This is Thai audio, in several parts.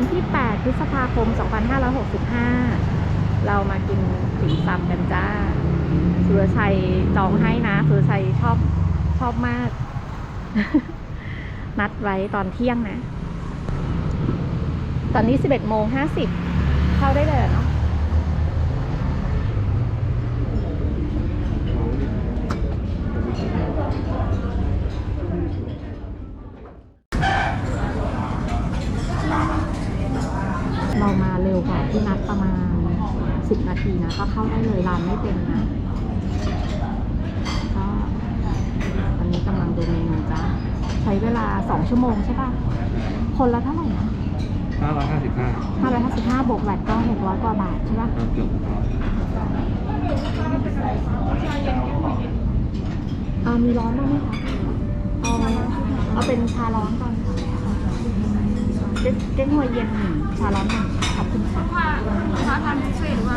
วันที่ 8 พฤษภาคม 2565 เรามากินติ่มซำกันจ้า สุรชัยจองให้นะ สุรชัยชอบชอบมาก นัดไว้ตอนเที่ยงนะ ตอนนี้ 11โมง50 เข้าได้เลยเหรอเนาะ เรามาเร็วกว่าที่นัดประมาณ 10 นาทีนะ ก็เข้าได้เลยร้านไม่เต็มนะก็ตอนนี้กำลังดูเมนูจ้าใช้เวลา 2 ชั่วโมงใช่ป่ะ คนละเท่าไหร่นะห้าร้อยห้าสิบห้า555บวกแวตก็ 600 กว่าบาทใช่ป่ะเกือบร้อยเอามีร้อนบ้างไหมคะเอาเอาเป็นชาร้อนก่อนค่ะเจ๊เจ๊งหวยเย็นหนึ่งชาร้อนหนึ่ง ขอบคุณค่ะถ้าทานบุฟเฟ่ต์หรือว่า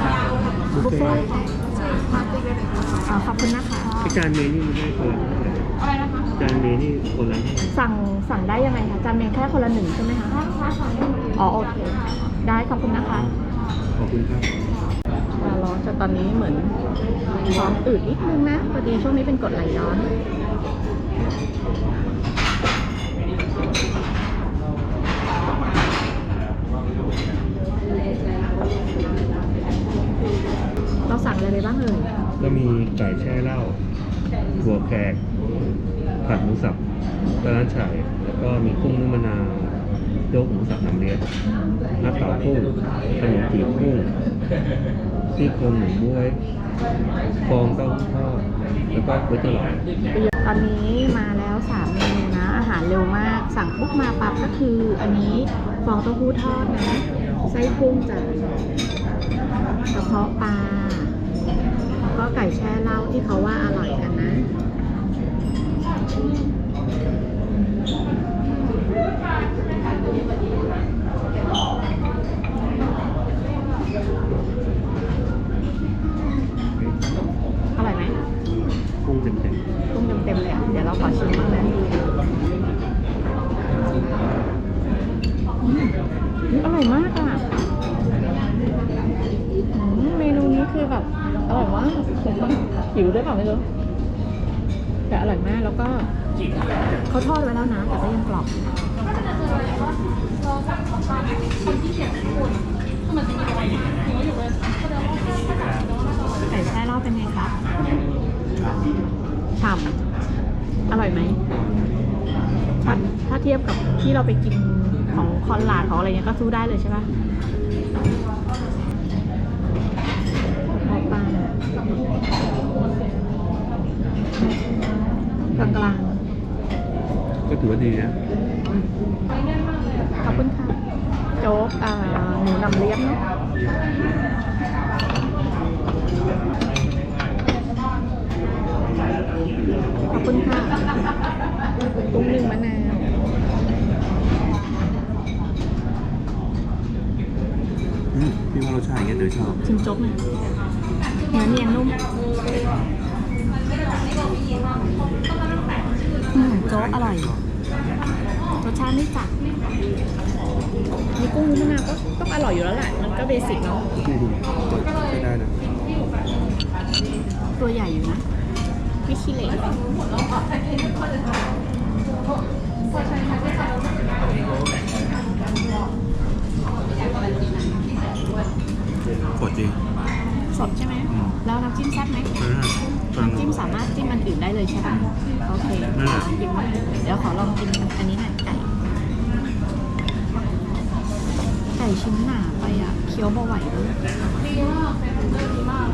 บุฟเฟ่ต์ค่ะใช่มาตีเลยเลยอ่าขอบคุณนะคะไอจานเมนี่มันได้คนละเท่าไหร่อะไรนะคะจานเมนี่คนละเท่าไหร่สั่งสั่งได้ยังไงคะจานเมนแค่คนละหนึ่งใช่ไหมคะถ้าลูกค้าสั่งได้หมดเลยอ๋อโอเค ได้ขอบคุณนะคะขอบคุณครับชาร้อนจะตอนนี้เหมือนท้องอืดนิดนึงนะพอดีช่วงนี้เป็นกรดไหลย้อน เราสั่งอะไรไปบ้างเอ่ยก็มีไก่แช่เหล้าหัวแขก ผัดหมูสับปลาร้าฉ่ายแล้วก็มีกุ้งนึ่งมะนาวโจ๊กหมูสับน้ำเลี้ยงน้ำเปล่ากุ้งขนมจีบกุ้งซี่โครงหมูบ้วยฟองเต้าหู้ทอดแล้วก็ก๋วยเตี๋ยวหลอดตอนนี้มาแล้วสามเมนูนะ อาหารเร็วมาก สั่งปุ๊บมาปั๊บก็คือ อันนี้ฟองเต้าหู้ทอดนะ ไส้กุ้งจ้ะกระเพาะปลาแล้วก็ ไก่แช่เหล้าที่เขาว่าอร่อยกันนะ คอนลาดของอะไรเงี้ยก็สู้ได้เลยใช่ปะพอปลากลางกลางๆก็ถือว่าดีนะๆขอบคุณค่ะ โจ๊กอ่าหมูนำเลี้ยงเนาะขอบคุณค่ะกุ้งหนึ่งมะนาว อืมพี่ว่า รสชาติอย่างเงี้ยเดี๋ยวชอบชิมโจ๊กหน่อยเนื้อเนียนนุ่มอืมโจ๊กอร่อย รสชาติไม่จัดมีกุ้งมะนาวก็ต้องอร่อยอยู่แล้วแหละ มันก็เบสิกเนาะ อืมใช้ได้นะตัวใหญ่อยู่นะ ไม่ขี้เหร่ ปวดจริงสดใช่ไหมอืมแล้วน้ำจิ้มแซ่บไหมไม่ได้ฟังน้ำจิ้มสามารถจิ้มมันอื่นได้เลยใช่ปะโอเคนั่นแหละจิ้มเดี๋ยวขอลองกินอันนี้หน่อยไก่ไก่ชิ้นหนาไปอะเคี้ยวบ่ไหวเลยดีมากดีมาก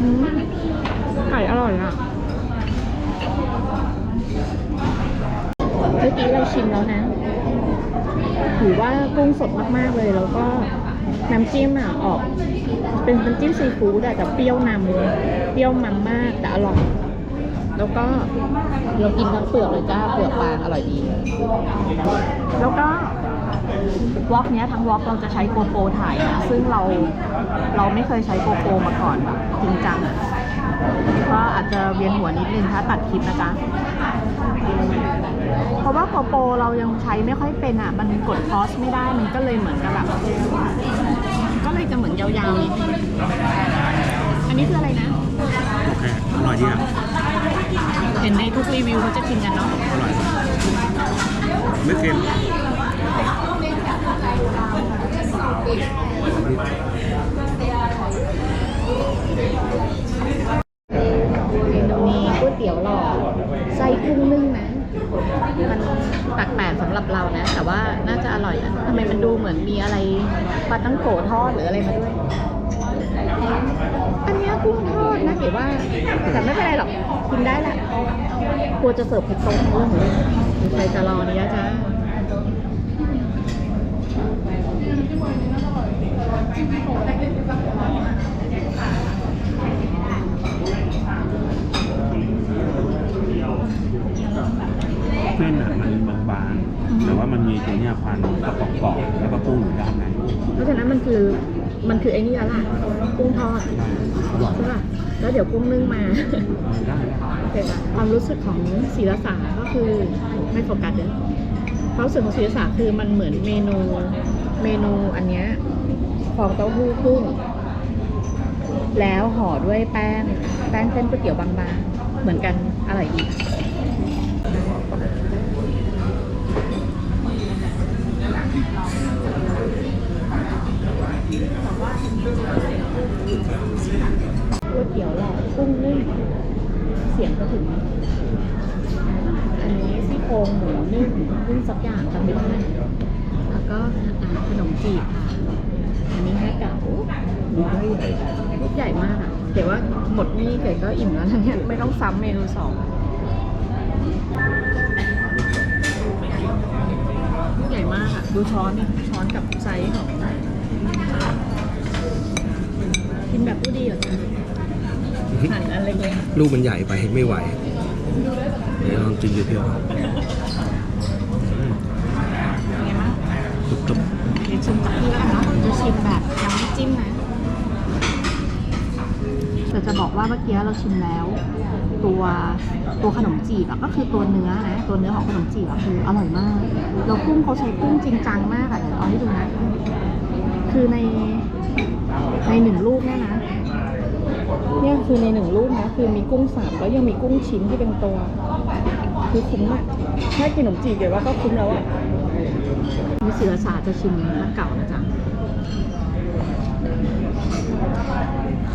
อืมไก่อร่อยอะ เมื่อกี้เรา ชิมแล้วนะถือว่ากุ้งสดมากๆเลยแล้วก็น้ำจิ้มอะออก เป็นน้ำจิ้มซีฟู้ดแต่เปรี้ยวนำเลยเปรี้ยวมันมากแต่อร่อย แล้วก็เรากินทั้งเปลือกเลยจ้าเปลือกบาอร่อยดี แล้วก็วอล์กเนี้ยทั้งวอล์กเราจะใช้โกโปรถ่ายนะ ซึ่งเราเราไม่เคยใช้โกโปรมาก่อนแบบจริงจังก็อาจจะเวียนหัวนิดนึงถ้าตัดคลิปนะจ๊ะ เพราะว่าโกโปรเรายังใช้ไม่ค่อยเป็นอะ มันกดพอสไม่ได้ มันก็เลยเหมือนกับแบบ ก็เลยจะเหมือนยาวๆนิดนึงอันนี้คืออะไรนะ โอเค อร่อยดีอะเห็นในทุกรีวิวเขาจะกินกันเนาะ อร่อย ไม่เค็มเมนูนี้ก๋วยเตี๋ยวหลอดไส้กุ้งนึ่งนะ มันแปลกๆสำหรับเรานะ แต่ว่าน่าจะอร่อยนะทำไมมันดูเหมือนมีอะไร ปลาตั้งโกทอดหรืออะไรมาด้วย อันนี้กุ้งทอดนะเก๋ว่า แต่ไม่เป็นไรหรอกกินได้แหละกลัวจะเสิร์ฟผิดโต๊ะเรื่องเลยใครจะรอเนี้ยจ้าเส้นอะมันบางๆ แต่ว่ามันมีตัวเนี้ยควันกระป๋องๆแล้วก็กุ้งอยู่ด้านในเพราะฉะนั้นมันคือมันคือไอ้นี่แล้วล่ะกุ้งทอดอร่อยใช่ป่ะแล้วเดี๋ยวกุ้งนึ่งมาได้โอเคป่ะความรู้สึกของศิลสาก็คือไม่โฟกัสเด้อความรู้สึกของศิลสาคือมันเหมือนเมนูเมนูอันเนี้ยฟองเต้าหู้กุ้งแล้วห่อด้วยแป้งแป้งเส้นก๋วยเตี๋ยวบางๆเหมือนกันอร่อยดีก๋วยเตี๋ยวหลอดกุ้งนึ่งเสียงก็ถึง อันนี้ซี่โครงหมูนึ่งนึ่งสักอย่างจำไม่ได้แล้วก็ขนมจีบค่ะ อันนี้แม่เก๋าดูใหญ่ลูกใหญ่มากอะแต่ว่าหมดนี่เก๋ก็อิ่มแล้วนะเนี่ยไม่ต้องซ้ำเมนูสองลูกใหญ่มากอะดูช้อนนี่ช้อนกับไซส์ของกินแบบผู้ดีเหรอจ๊ะ หั่นอันเล็กลูกมันใหญ่ไปไม่ไหวเดี๋ยวลองกินดูเพียวๆเป็นไงบ้างจุ๊บเดี๋ยวชิมจากที่แล้วกันเนาะจะชิมแบบยังไม่จิ้มนะแต่จะบอกว่าเมื่อกี้เราชิมแล้ว ตัวตัวขนมจีบอะก็คือตัวเนื้อนะ ตัวเนื้อของขนมจีบอะคืออร่อยมากแล้วกุ้งเขาใช้กุ้งจริงจังมากอะเดี๋ยวเอาให้ดูนะ คือในในหนึ่งลูกเนี่ยนะ เนี่ยคือในหนึ่งลูกนะ คือมีกุ้งสับแล้วยังมีกุ้งชิ้นที่เป็นตัว คือคุ้มอะถ้ากินขนมจีบเดี๋ยวว่าก็คุ้มแล้วอะมีศิลศาสตร์จะชิมน้ำเก่านะจ๊ะ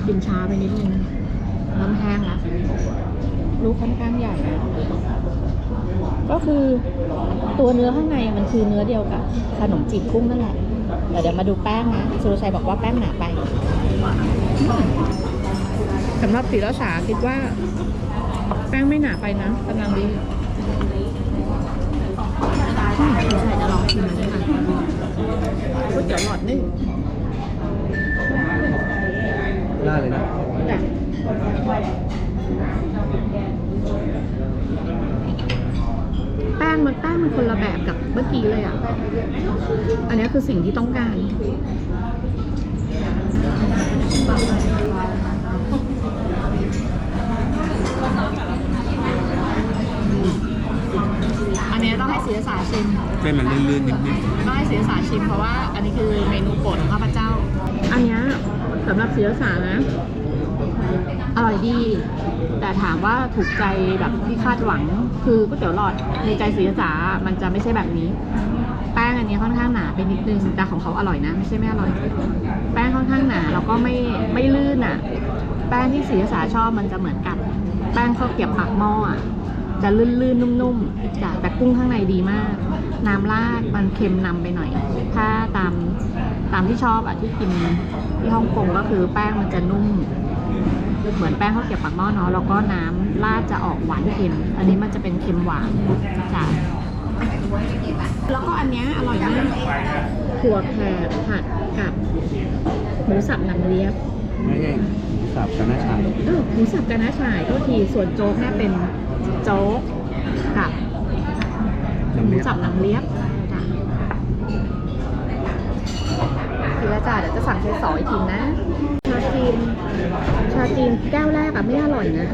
กินช้าไปนิดนึงน้ำแห้งละลูกค่อนข้างใหญ่นะก็คือตัวเนื้อข้างในมันคือเนื้อเดียวกับขนมจีบกุ้งนั่นแหละแต่เดี๋ยวมาดูแป้งนะสุรชัยบอกว่าแป้งหนาไป สำหรับศิลศาสตร์คิดว่า แป้งไม่หนาไปนะกำลังดีอืมสุรชัยจะลองชิมมันด้วยค่ะก๋วยเตี๋ยวหลอดนึ่งได้เลยนะจ้ะแป้งมันแป้งมันคนละแบบกับเมื่อกี้เลยอะ อันนี้คือสิ่งที่ต้องการ อันนี้ต้องให้ศิลศาสตร์ชิม เส้นมันลื่นๆนิด ต้องให้ศิลศาสตร์ ชิมเพราะว่าอันนี้คือเมนูโปรดของข้าพเจ้า อันเนี้ยสำหรับศิลศาสตร์นะอร่อยดี แต่ถามว่าถูกใจแบบที่คาดหวังคือก๋วยเตี๋ยวหลอดในใจศิลศาสตร์มันจะไม่ใช่แบบนี้ แป้งอันนี้ค่อนข้างหนาไปนิดนึงแต่ของเขาอร่อยนะไม่ใช่ไม่อร่อย แป้งค่อนข้างหนาแล้วก็ไม่ไม่ลื่นอะ แป้งที่ศิลศาสตร์ชอบมันจะเหมือนกับ แป้งข้าวเกรียบปากหม้ออะจะลื่นๆ นุ่มๆจ้ะแต่กุ้งข้างในดีมาก น้ำราดมันเค็มนำไปหน่อย ถ้าตามตามที่ชอบอะที่กินที่ฮ่องกงก็คือแป้งมันจะนุ่ม เหมือนแป้งข้าวเกรียบปากหม้อเนาะแล้วก็น้ำราดจะออกหวานเค็ม อันนี้มันจะเป็นเค็มหวานจ้ะแล้วก็อันเนี้ยอร่อยมากถั่วแขกผัดกับหมูสับหนังเลียบๆไม่ใช่สับกันนะชายเออหมูสับกะนะฉ่ายก็ทีส่วนโจ๊กเนี่ยเป็นโจ๊กกับหมูสับหนังเลียบ ทีละจ้าเดี๋ยวจะสั่งใช้สอยอีกทีนะ ชาจีน ชาจีนแก้วแรกอะไม่อร่อยนะ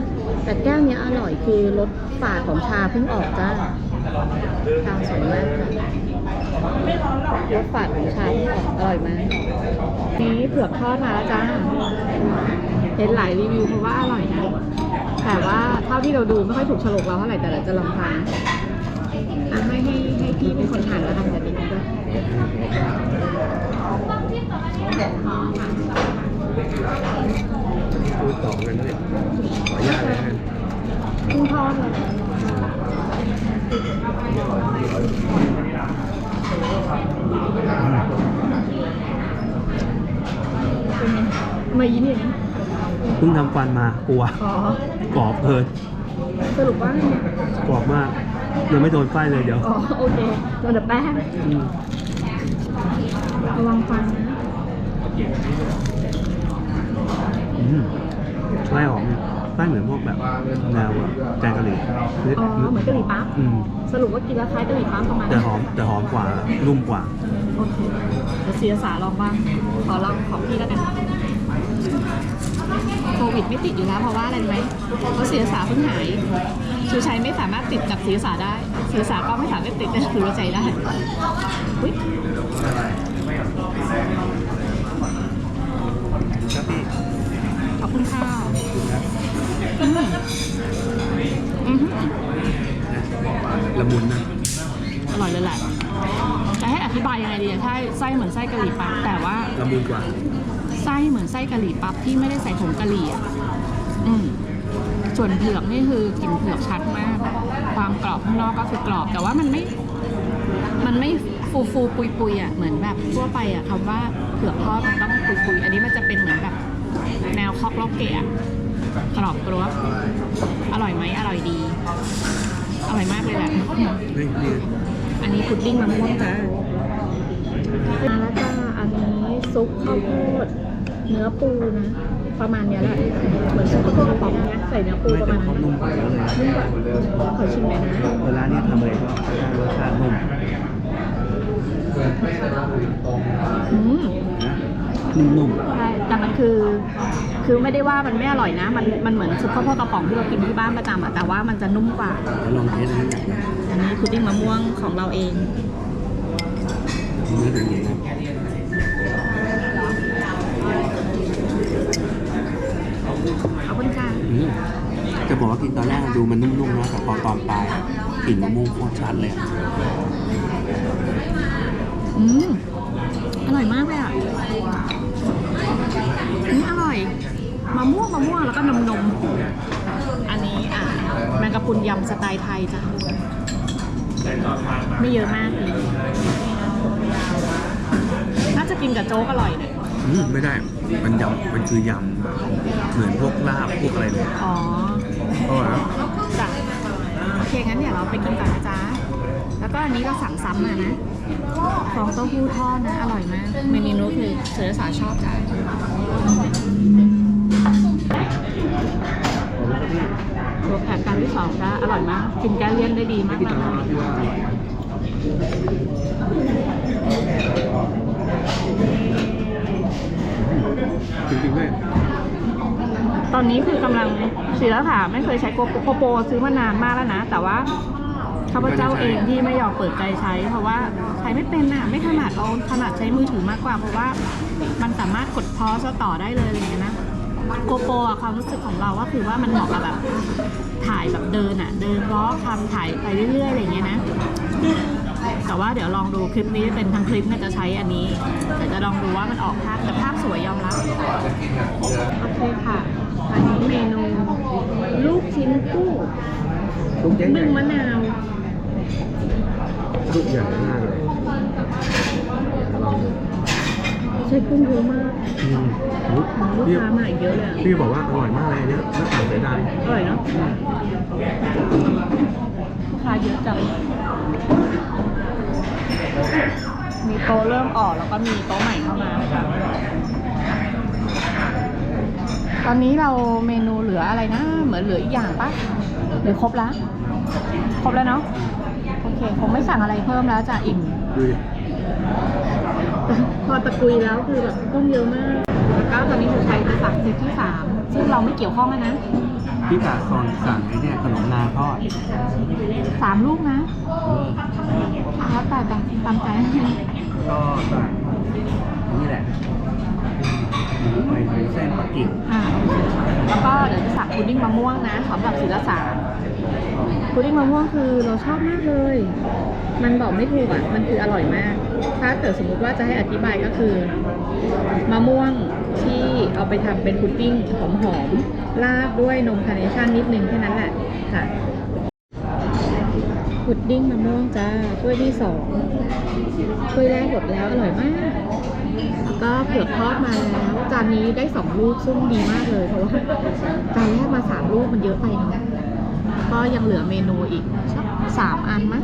แต่แก้วนี้อร่อยคือรสฝาดของชาเพิ่งออกจ้าชาสวยมากค่ะรสฝาดของชาเพิ่งออกอร่อยมากนี้เผือกทอดมาแล้วจ้าเห็นหลายรีวิวเพราะว่าอร่อยนะ แต่ว่าเท่าที่เราดูไม่ค่อยถูกฉลกเราเท่าไหร่แต่เราจะลองทาน อะให้ให้ให้พี่เป็นคนทานแล้วกันจะดีด้วยดูต่อกันเลยขออนุญาตเลยนะกุ้งทอดเลยเป็นไงมายิ้มอย่างนี้เพิ่งทำฟันมากลัวอ๋อกรอบเกินสรุปว่าไงกรอบมาก ยังไม่โดนไฟเลยเดี๋ยว อ๋อโอเคโดนแต่แป้งอืมระวังฟันนะอืมไส้หอมเนี่ยไส้เหมือนพวกแบบแนวแบบแกงกะหรี่อ๋อเหมือนกะหรี่ปั๊บอืมสรุปว่ากินแล้วคล้ายกะหรี่ปั๊บประมาณแต่หอมแต่หอมกว่านุ่มกว่า โอเคเดี๋ยวเสียสาลองบ้างขอลองของพี่แล้วกัน โควิดไม่ติดอยู่แล้วเพราะว่าอะไรรู้ไหมเพราะเสียสาเพิ่งหายชูชัยไม่สามารถติดกับเสียสาได้เสียสาก็ไม่สามารถติดแต่คือใจได้อุ๊ยครับพี่ขอบคุณค่ะอืมอือหือละมุนนะ อร่อยเลยแหละจะให้อธิบายยังไงดีอะใช่ไส้เหมือนไส้กะหรี่ปั๊บแต่ว่าละมุนกว่า ไส้เหมือนไส้กะหรี่ปั๊บที่ไม่ได้ใส่ผงกะหรี่อะอืมส่วนเผือกนี่คือกลิ่นเผือกชัดมาก ความกรอบข้างนอกก็คือกรอบ แต่ว่ามันไม่ มันไม่ฟูฟูปุยปุยๆอะเหมือนแบบทั่วไปอะคำว่าเผือกทอดมันต้องปุยปุยๆอันนี้มันจะเป็นเหมือนแบบแนวคอกล็อกเกะอะกรอบกรอบอร่อยไหมอร่อยดี อร่อยมากเลยแหละเฮ้ยนี่อันนี้พุดดิ้งมะม่วงจ้ามาแล้วจ้าอันนี้ซุปข้าวโพด เนื้อปูนะประมาณเนี้ยแหละเหมือนซุปข้าวโพดกระป๋องเนี้ยใส่เนื้อปูไม่ประแต่มาณเขานั้นนุ่มกว่าเยอะเลยนุ่มกว่าขอชิมหน่อยนะเวลาเนี้ยทำอะไรก็ได้รสชาตินุ่มอืมนะนุ่มใช่แต่มันคือ คือไม่ได้ว่ามันไม่อร่อยนะ มันมันเหมือนซุปข้าวโพดกระป๋องที่เรากินที่บ้านประจำอะแต่ว่ามันจะนุ่มกว่า ๆเดี๋ยวลองเทสดูอยากนะอันนี้พุดดิ้งมะม่วงของเราเองเนื้อเป็นยังไง ขอบคุณค่ะอืมจะบอกว่ากินตอนแรกดูมันนุ่มๆนะแต่พอตอนปลายกลิ่นมะม่วงโคตรชัดเลยอะอืมอร่อยมากเลยอะอืมอร่อยมะม่วงมะม่วงแล้วก็นมนมอันนี้อะแมงกะพรุนยำสไตล์ไทยจ้ะไม่เยอะมากเลยน่าจะกินกับโจ๊กอร่อยเนี่ย อืมไม่ได้ มันยำมันคือยำแบบเหมือนพวกลาบพวกอะไรเลยอ๋ออร่อยนะจ้ะโอเคงั้นเดี๋ยวเราไปกินก่อนนะจ๊ะ แล้วก็อันนี้เราสั่งซ้ำมานะฟองเต้าหู้ทอดนะ อร่อยมาก เมนูนู้นคือเสือสาชอบจ้ะตัวแขกการที่สองจ้ะอร่อยมากกินแก้เลี่ยนได้ดีมากที่เลตอนนั้ จริงๆด้วยตอนนี้คือกำลังเสือค่ะไม่เคยใช้โกโปโกโปซื้อมานานมากแล้วนะ แต่ว่าข้าพเจ้าเองที่ไม่ยอมเปิดใจใช้ เพราะว่าใช้ไม่เป็นอะไม่ถนัดเอาถนัดใช้มือถือมากกว่า เพราะว่ามันสามารถกดพอสต่อได้เลยอะไรอย่างเงี้ยนะโกโปอะความรู้สึกของเราก็คือว่ามันเหมาะกับแบบถ่ายแบบเดินอะ เดินล้อทำถ่ายไปเรื่อยๆอะไรเงี้ยนะ แต่ว่าเดี๋ยวลองดูคลิปนี้เป็นทั้งคลิปน่าจะใช้อันนี้เดี๋ยวจะลองดูว่ามันออกภาพแต่ภาพสวยยอมรับโอเคค่ะ อันนี้เมนูลูกชิ้นกุ้งลูกใหญ่นึ่งมะนาวลูกใหญ่มากเลยลองดูใช้กุ้งเยอะมากอืมลูกลูกพี่ค้ามาอีกเยอะเลยอะพี่บอกว่าอร่อยมากเลยอันเนี้ยน่าสั่งเสียดายอร่อยเนาะลูกค้าเยอะจัง มีโต๊ะเริ่มออกแล้วก็มีโต๊ะใหม่เข้ามาค่ะตอนนี้เราเมนูเหลืออะไรนะ เหมือนเหลืออีกอย่างปะหรือครบแล้วครบแล้วเนาะโอเคคงไม่สั่งอะไรเพิ่มแล้วจ้ะอิ่มดูดิพอตะกุยแล้วคือแบบกุ้งเยอะมากแล้วก็ตอนนี้สุชัยจะสั่งเซตที่สามซึ่งเราไม่เกี่ยวข้องแล้วนะพี่กาซอนสั่งไอ้เนี่ยขนมนาทอดสามลูกนะเออ แล้วแต่ตามตามใจก็สั่งนี่แหละหมูไข่หมูเส้นปักกิ่งอ่าแล้วก็เดี๋ยวจะสั่งพุดดิ้งมะม่วงนะสำหรับศิลสาพุดดิ้งมะม่วงคือเราชอบมากเลย มันบอกไม่ถูกอะ มันคืออร่อยมาก ถ้าเกิดสมมุติว่าจะให้อธิบายก็คือมะม่วงที่เอาไปทำเป็นพุดดิ้งหอมๆราดด้วยนมคาร์เนชั่นนิดนึงแค่นั้นแหละค่ะ พุดดิ้งมะม่วงจ้าถ้วยที่สองถ้วยแรกหมดแล้วอร่อยมาก ก็เผือกทอดมาแล้ว จานนี้ได้สองลูกซึ่งดีมากเลยเพราะว่าจานแรกมาสามลูกมันเยอะไปเนาะก็ยังเหลือเมนูอีกสักสามอันมั้ง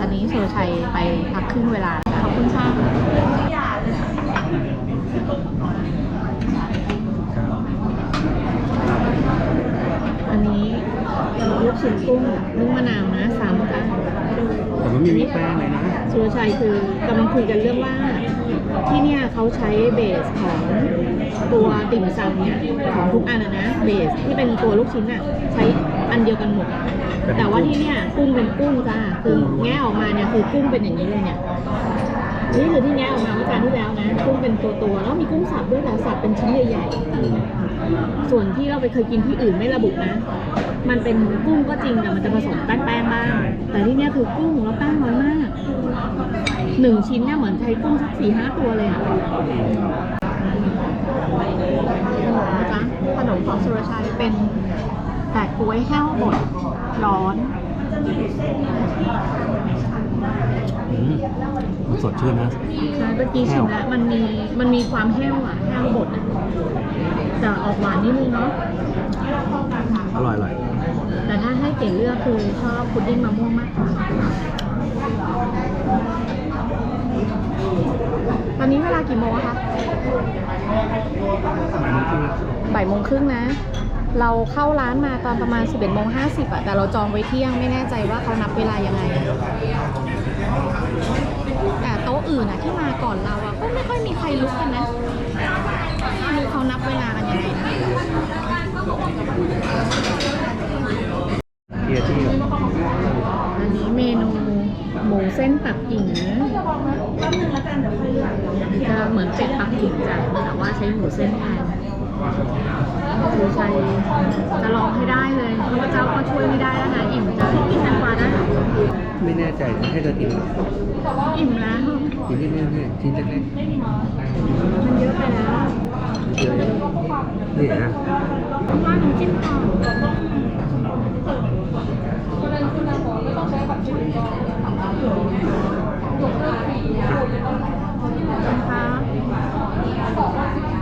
อันนี้โซชัยไปพักครึ่งเวลาขอบคุณค่ะ กชิ้นกุ้งนึ่งมะนาวนะสามจานแต่มันไม่มีแป้งเลยนะสุรชัยคือกำลังคุยกันเรื่องว่า ที่เนี่ยเขาใช้เบสของตัวติ่มซำเนี่ยของทุกอันนะนะเบสที่เป็นตัวลูกชิ้นอะใช้อันเดียวกันหมด แต่ว่าที่เนี่ยกุ้งเป็นกุ้งจ้าคือแงะออกมาเนี่ยคือกุ้งเป็นอย่างนี้เลยเนี่ยนี่คือที่แงะออกมาเมื่อการที่แล้วนะกุ้งเป็นตัวตัวๆแล้วมีกุ้งสับด้วยแต่สับเป็นชิ้นใหญ่ๆส่วนที่เราไปเคยกินที่อื่นไม่ระบุนะ มันเป็นกุ้งก็จริงแต่มันจะผสมแป้งๆบ้าง แต่ที่เนี่ยคือกุ้งแล้วแป้งน้อยมากหนึ่งชิ้นเนี่ยเหมือนใช้กุ้งสักสี่ห้าตัวเลยอะขนมนะจ๊ะขนมของสุรชัยเป็นแปะกล้วยแห้วบดร้อนอืมมันสดชื่นนะใช่เมื่อกี้ชิมแล้วมันมีมันมีความแห้วอะแห้วบดอะแต่ออกหวานนิดนึงเนาะอร่อยอร่อย แต่ถ้าให้เก๋เลือกคือชอบพุดดิ้งมะม่วงมากกว่าตอนนี้เวลากี่โมงอะคะบ่ายโมงครึ่งนะ เราเข้าร้านมาตอนประมาณ 11โมง50อะแต่เราจองไว้เที่ยงไม่แน่ใจว่าเขานับเวลายังไงอะแต่โต๊ะอื่นอะที่มาก่อนเราอะก็ไม่ค่อยมีใครลุกกันนะไม่รู้เขานับเวลากันยังไงนะเกียร์ที่ อันนี้เมนูหมูเส้นปักกิ่งนะจะเหมือนเป็ดปักกิ่งจ้ะแต่ว่าใช้หมูเส้นแทนคือชัยจะลองให้ได้เลยเพราะว่าเจ้าก็ช่วยไม่ได้แล้วนะอิ่มจะกินแตงกวาได้เหรอไม่แน่ใจให้เธอกินอิ่มแล้วกินนิดนึงเนี่ยชิ้นเล็กมันเยอะไปแล้วๆเยอะนี่นะว่าน้ำจิ้มก่อน นะคะ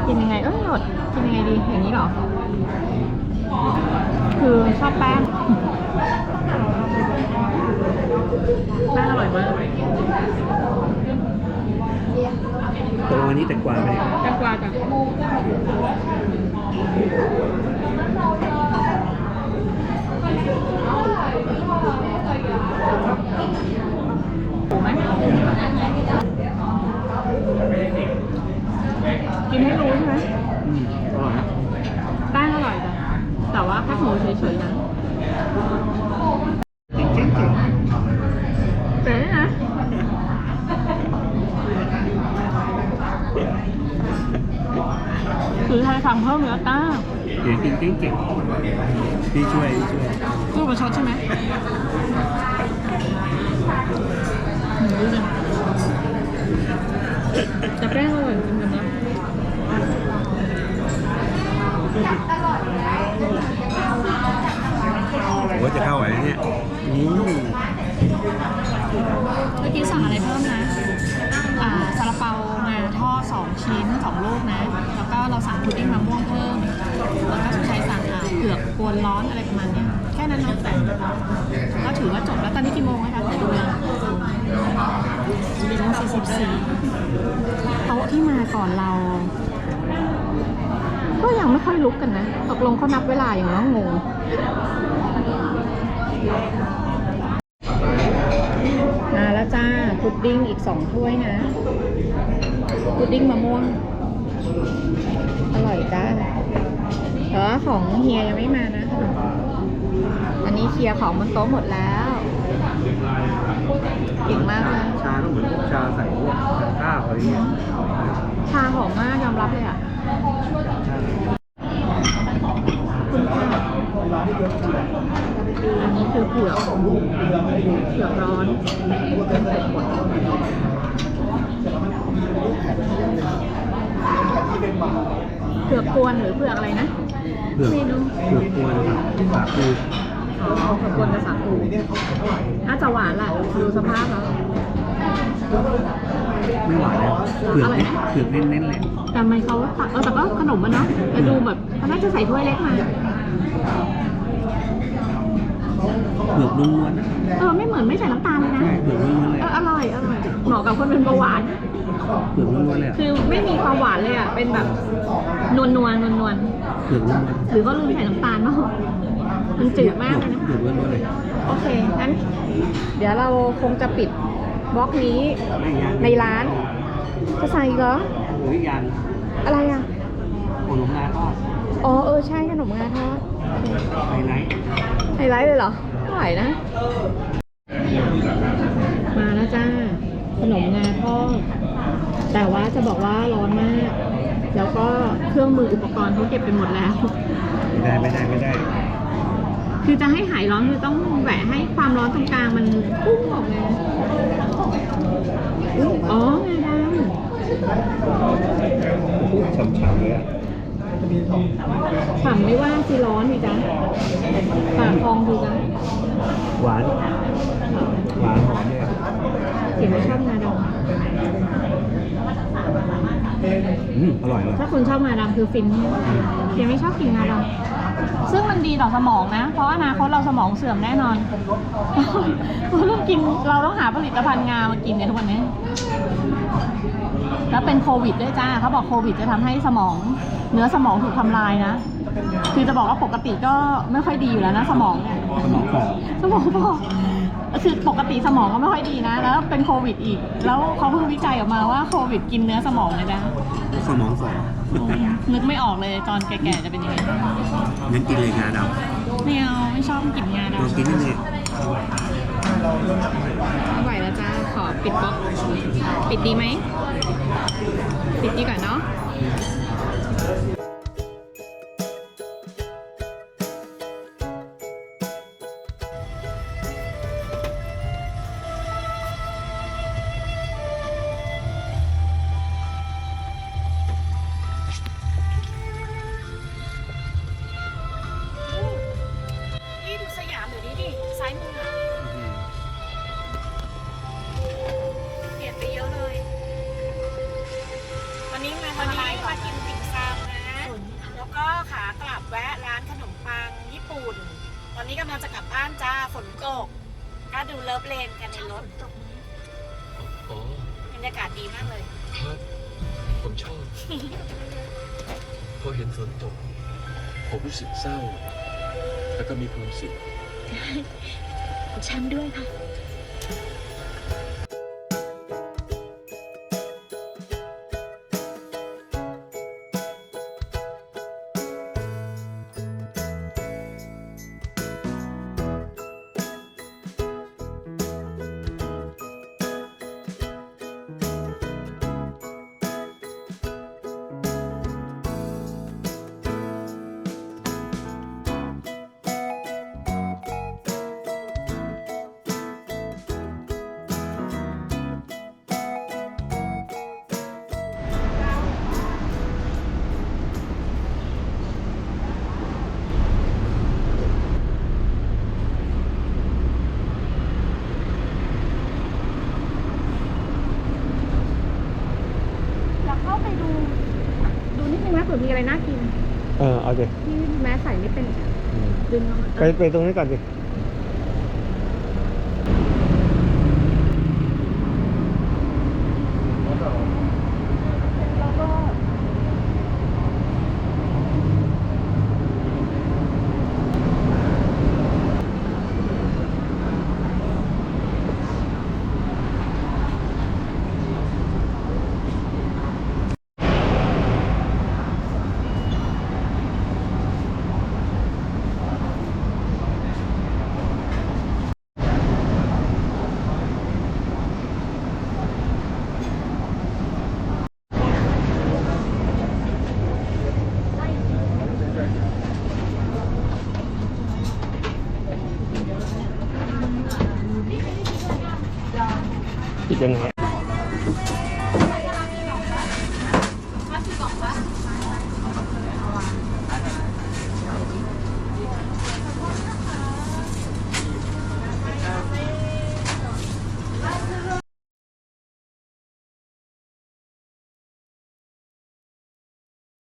กินยังไงเออหนดกินยังไงดีอย่างนี้เหรอ คือชอบแป้งแป้งอร่อยมากตรงวันนี้แต่กวาดไปเนี่ยแตงกวาจ้ะถู กินให้รู้ใช่ไหมอืมอร่อยนะแป้งอร่อยจ้ะแต่ว่าแค่หมูเฉยๆนะจริงจริงจริงแต่นี่นะคือไทยสั่งเพิ่มเนื้อต้า เก่งจริงจริงจริงพี่ช่วยพี่ช่วยตู้ประชดใช่ไหมหนูดูดิแต่แป้งอร่อยจริงๆนะผมว่าจะเข้าไหวไหมเนี่ยอืมเมื่อกี้สั่งอะไรเพิ่มนะอ่า ซาลาเปางาทอดสองชิ้นสองลูกนะ แล้วก็เราสั่งพุดดิ้งมะม่วงเพิ่ม แล้วก็สุดท้ายสั่งอ่าเผือกกวนร้อนอะไรประมาณเนี้ยแค่นั้นเนาะแต่ก็ถือว่าจบแล้วตอนนี้กี่โมงนะคะเดี๋ยวดูเลยโมงสี่สิบสี่โต๊ะที่มาก่อนเรา ก็ยังไม่ค่อยลุกกันนะ ตกลงเขานับเวลาอย่างน้งง มาแล้วจ้าพุดดิ้งอีกสองถ้วยนะ พุดดิ้งมะม่วง อร่อยจ้าแต่ว่าของเฮียยังไม่มานะขนมอันนี้เคลียร์ของบนโต๊ะหมดแล้วเก่งมากเลยชาก็เหมือนพวกชาใส่พวกข้าวอะไรเงี้ยชาหอมมากยอมรับเลยอะคุณค่ะ อันนี้คือเผือกเผือกร้อนเป็นเผือกบดเผือกกวนหรือเผือกอะไรนะเผือกเมนูเผือกกวนสาคูอ๋อเผือกกวนกับสาคูน่าจะหวานแหละดูสภาพแล้วไม่หวานเลยเผือกอะไรนะเผือกเน้นๆเลยแต่ทำไมเขาตักเออแต่ก็ขนมมันเนาะแต่ดูแบบมันน่าจะใส่ถ้วยเล็กมา เผือกล้วนๆอะเออไม่เหมือนไม่ใส่น้ำตาลเลยนะ ใช่เผือกล้วนๆเลยเอออร่อยอร่อยเหมาะกับคนเป็นเบาหวาน เผือกล้วนๆเลยอะคือไม่มีความหวานเลยอะ เป็นแบบนวลนวลนวลนวลเผือกล้วนหรือก็ลืมใส่น้ำตาลเนาะมันจืดมากเลยนะ เผือกล้วนๆเลยโอเค งั้น เดี๋ยวเราคงจะปิดบล็อกนี้ไม่งั้นในร้าน จะใส่อีกเหรอ หรืออีกอย่างอะไรอะ ขนมนาทอดอ๋อ เออ ใช่ขนมงาทอดไฮไลท์ไฮไลท์เลยเหรอ ไม่ไหวนะ มาแล้วจ้า ขนมงาทอดแต่ว่าจะบอกว่าร้อนมาก แล้วก็เครื่องมืออุปกรณ์เขาเก็บไปหมดแล้ว ไม่ได้ไม่ได้ไม่ได้ คือจะให้หายร้อนคือต้องแหวะให้ความร้อนตรงกลางมันพุ่งออกมาอุ๊ยอ๋องาดฉ่ำๆเลยอะำฉ่ำไม่ว่าคือร้อนนี่จ้ะปากพองคือจ้ะ หวาน หวานหอมเลยอะเห็นว่าชอบงาดอืมอร่อยเลยำถ้าคนชอบงาดำคือฟินเพียงไม่ชอบกินงาดำซึ่งมันดีต่อสมองนะ เพราะอนาคตเราสมองเสื่อมแน่นอน เราต้องกินเราต้องหาผลิตภัณฑ์งามากินเนี่ยทุกวันนี้ แล้วเป็นโควิดด้วยจ้าเขาบอกโควิดจะทำให้สมอง เนื้อสมองถูกทำลายนะ คือจะบอกว่าปกติก็ไม่ค่อยดีอยู่แล้วนะสมองเนี่ย สมองฝ่อสมองพอกคือปกติสมองก็ไม่ค่อยดีนะ แล้วเป็นโควิดอีก แล้วเขาเพิ่งวิจัยออกมาว่าโควิดกินเนื้อสมองเลยนะสมองฝ่อนึกไม่ออกเลยตอนแก่ๆจะเป็นยังไงงั้นกินเลยงาดไม่เอาไม่ชอบกินงาำดลองกินนี่เลยำไม่ไหวแล้วจ้าขอปิดบล็อกปิดดีไหมปิดดีกว่าเนาะ นนี้กำลังจะกลับบ้านจ้าฝนตกก็ดูเลิฟเลนกันในรถอ๋อบรรยากาศดีมากเลยครับผมชอบ พอเห็นฝนตก ผมรู้สึกเศร้า แล้วก็มีความสุข ฉันด้วยค่ะ ไปไปตรงนี้ก่อนสิ กยังไง